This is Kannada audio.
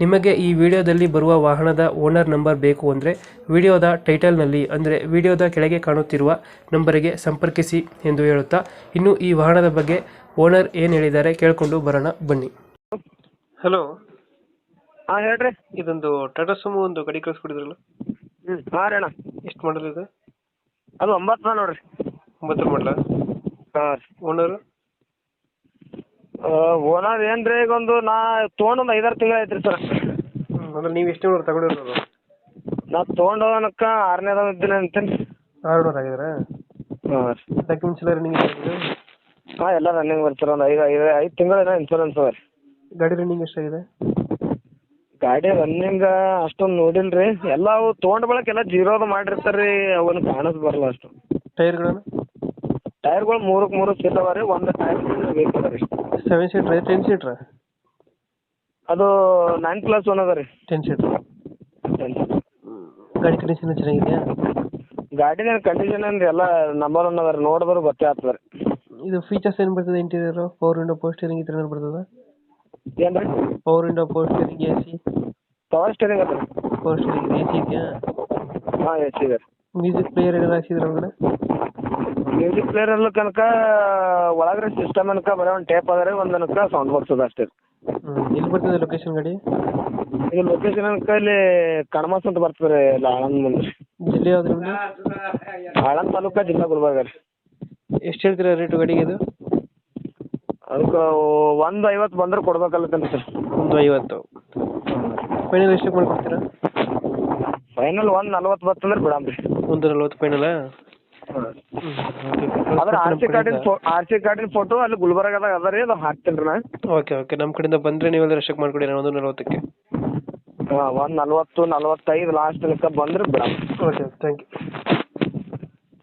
ನಿಮಗೆ ಈ ವಿಡಿಯೋದಲ್ಲಿ ಬರುವ ವಾಹನದ ಓನರ್ ನಂಬರ್ ಬೇಕು ಅಂದರೆ ವಿಡಿಯೋದ ಟೈಟಲ್ನಲ್ಲಿ ಅಂದರೆ ವಿಡಿಯೋದ ಕೆಳಗೆ ಕಾಣುತ್ತಿರುವ ನಂಬರಿಗೆ ಸಂಪರ್ಕಿಸಿ ಎಂದು ಹೇಳುತ್ತಾ ಇನ್ನು ಈ ವಾಹನದ ಬಗ್ಗೆ ಓನರ್ ಏನು ಹೇಳಿದ್ದಾರೆ ಕೇಳಿಕೊಂಡು ಬರೋಣ ಬನ್ನಿ. ಹಲೋ. ಹಾಂ ಹೇಳ್ರಿ. ಇದೊಂದು ಟಾಟಾ ಸುಮೋ ಒಂದು ಗಾಡಿ ಕಳಿಸ್ಕೊಡಿದ್ರಲ್ಲ? ಹ್ಞೂ ಹಾಂ ರೀ ಅಣ್ಣ. ಎಷ್ಟು ಮಾಡಲ್ ಇದೆ? ಅದು ಒಂಬತ್ತು ನೋಡ್ರಿ. ಒಂಬತ್ತು ಮಾಡಲ ಹಾಂ. ಓನರು ಓನರ್ ಓನರ್ ಏನು ರೀ ಈಗ ಒಂದು ನಾ ತೊಗೊಂಡು ಒಂದು ಐದಾರು ತಿಂಗಳು ಐತ್ರಿ ಸರ್. ಅಂದ್ರೆ ನೀವು ಎಷ್ಟು ತಿಂಗಳು ತಗೊಂಡಿರೋದು? ನಾ ತೊಗೊಂಡು ಆರನೇ ಆರನೇದ ಇದ್ದೀನಿ ಅಂತೀನಿ. ಆರು ಆಗಿದ್ರೆ ಹಾಂ ರೀ. ಡಾಕ್ಯುಮೆಂಟ್ಸ್ ಎಲ್ಲ ರನ್ನಿಂಗ್ ಹಾಂ ಎಲ್ಲ ರನ್ನಿಂಗ್ ಬರ್ತಾರೆ ಒಂದು ಐದು ಐದು ಐದು ತಿಂಗಳು ಏನೋ ಇನ್ಸೂರೆನ್ಸ್ ಅದ ರೀ. ಗಾಡಿ ರನ್ನಿಂಗ್ ಎಷ್ಟಾಗಿದೆ? ಗಾಡಿ ರನ್ನಿಂಗ್ ಅಷ್ಟೊಂದು ನೋಡಿಲ್ಲ ರೀ. ಎಲ್ಲ ಅವು ತೊಗೊಂಡು ಬಳಕ ಎಲ್ಲ ಜೀರೋದು ಮಾಡಿರ್ತಾರೆ ರೀ ಅವನ್ನ ಕಾಣಸ್ ಬರಲ್ಲ ಅಷ್ಟು. ಟೈರ್ಗಳನ್ನು? ಟೈರ್ಗಳು ಮೂರಕ್ಕೆ ಮೂರು ಸೀಟ್ ಅವ ರೀ. ಒಂದು ಟೈರ್ ಬೇಕದ ರೀ. ಸೆವೆನ್ ಸೀಟ್ರ್ ಟೆನ್ ಸೀಟ್ರ ಅದು ನೈನ್ ಪ್ಲಸ್ ಒನ್ ಅದ ರೀ. ಟೆನ್ ಸೀಟ್ರ್ ಗಾಡಿ ಕಂಡೀಷನ್ ಚೆನ್ನಾಗಿದೆಯಾ? ಗಾಡಿನ ಕಂಡೀಷನ್ ಅಂದ್ರೆ ರೀ ಎಲ್ಲ ನಂಬರ್ ಒನ್ ಅದ ರೀ ನೋಡಿದ್ರೆ ಗೊತ್ತೇ ಆಗ್ತದೆ ರೀ. ಇದು ಫೀಚರ್ಸ್ ಏನು ಬರ್ತದೆ interior power window power steering ಈ ಥರ ಏನಾದ್ರು ಬರ್ತದೆ? ಏನು ರೀ? Power window power steering A C power steering ಅದ ರೀ. ಪವರ್ ಸ್ಟೇರಿಂಗ್ ಎ ಸಿ ಇದೆಯಾ? ಹಾಂ ಎಚ್ ಇದೆ ರೀ. ಮ್ಯೂಸಿಕ್ ಪ್ಲೇಯರ್ ಏನಾದ್ರು ಹಾಕ್ಸಿದ್ರೆ ಒಳಗಡೆ ಮ್ಯೂಸಿಕ್ ಪ್ಲೇಯರ್ ಎಲ್ಲ ಕನಕ ಒಳಗಡೆ ಸಿಸ್ಟಮ್ ಅನ್ಕ ಬರೀ ಒಂದು ಟೇಪ್ ಆದರೆ ರೀ ಒಂದು ಅನ್ಕ ಸೌಂಡ್ ಬಾಕ್ಸ್ ಅದ ಅಷ್ಟೇ. ಇಲ್ಲಿ ಎಲ್ಲಿ ಬರ್ತದೆ ಲೊಕೇಶನ್ ಗಡಿ? ಇದು ಲೊಕೇಶನ್ ಅನ್ಕ ಇಲ್ಲಿ ಕಣಮಸ್ ಅಂತ ಬರ್ತದೆ ರೀ ಇಲ್ಲಿ ಆಳಂದ ಮುಂದೆ. ರೀ ಜಿಲ್ಲೆ ಯಾವ್ದು ನಿಮ್ಮದು ಆಳಂದ್ ತಾಲೂಕ ಜಿಲ್ಲಾ ಗುಲ್ಬರ್ಗ ರೀ. ಎಷ್ಟು ಹೇಳ್ತೀರಾ ರೇಟ್ ಗಾಡಿಗೆ ಇದು? ಅದಕ್ಕೆ ಒಂದು ಐವತ್ತು ಬಂದ್ರೆ ಕೊಡ್ಬೇಕಲ್ಲತ್ತೇನೆ ಸರ್ ಒಂದು ಐವತ್ತು. ಫೈನಲ್ ಎಷ್ಟು ಮಾಡ್ಕೊಡ್ತೀರಾ? ಫೈನಲ್ ಒಂದು ನಲ್ವತ್ತು ಬರ್ತಂದ್ರೆ ಬಿಡಮ್ ರೀ. ಒಂದು ನಲ್ವತ್ತು ಅದ್ರ ಆರ್ ಸಿ ಕಾರ್ಡಿನ ಆರ್ ಸಿ ಕಾರ್ಡಿನ ಫೋಟೋ ಅಲ್ಲಿ ಗುಲ್ಬರ್ಗದಾಗ ಅದ ರೀ ಅದು ಹಾಕ್ತೀನಿ ರೀ ನಾ ಓಕೆ ಓಕೆ ನಮ್ಮ ಕಡೆಯಿಂದ ಬಂದರೆ ನೀವೆಲ್ಲ ರೆಸ್ಟ್ರಿಕ್ಟ್ ಮಾಡ್ಕೊಡಿ ಒಂದು ನಲ್ವತ್ತಕ್ಕೆ. ಹಾಂ ಒಂದು ನಲ್ವತ್ತು ನಲ್ವತ್ತೈದು ಲಾಸ್ಟ್ ತನಕ ಬಂದ್ರೆ ಬಿಡಮ್ ಓಕೆ ಥ್ಯಾಂಕ್ ಯು